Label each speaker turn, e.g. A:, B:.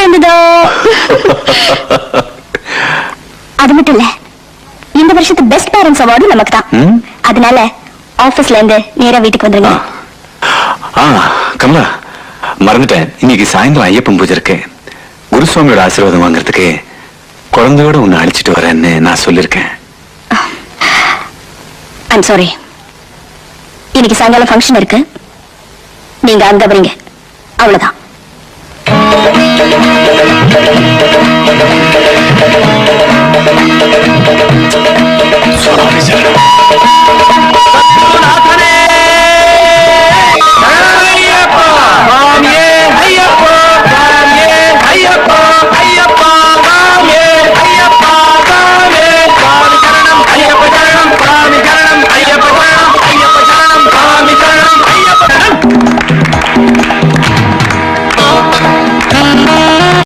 A: குழந்ததோ அது மட்டும் இல்ல இந்த வருஷத்து பெஸ்ட் பேரண்ட்ஸ் அவார்டு நமக்கு தான்? அதனால ஆபீஸ்ல இருந்து நேரா வீட்டுக்கு வந்துருங்க.
B: ஆ கமலா மறந்துட்டேன். இன்னைக்கு சாயந்தரம் ஐயப்பன் பூஜை இருக்கு. குருசுவாமியோட ஆசீர்வாதம் வாங்குறதுக்கு குழந்தையோட உன்னை அழைச்சிட்டு வரேன்னு நான் சொல்லியிருக்கேன்.
A: ஐம் சாரி இன்னைக்கு சாயங்காலம் ஃபங்க்ஷன் இருக்கு. நீங்க அங்க வரீங்க. அவ்வளவுதான்.
B: Suavizar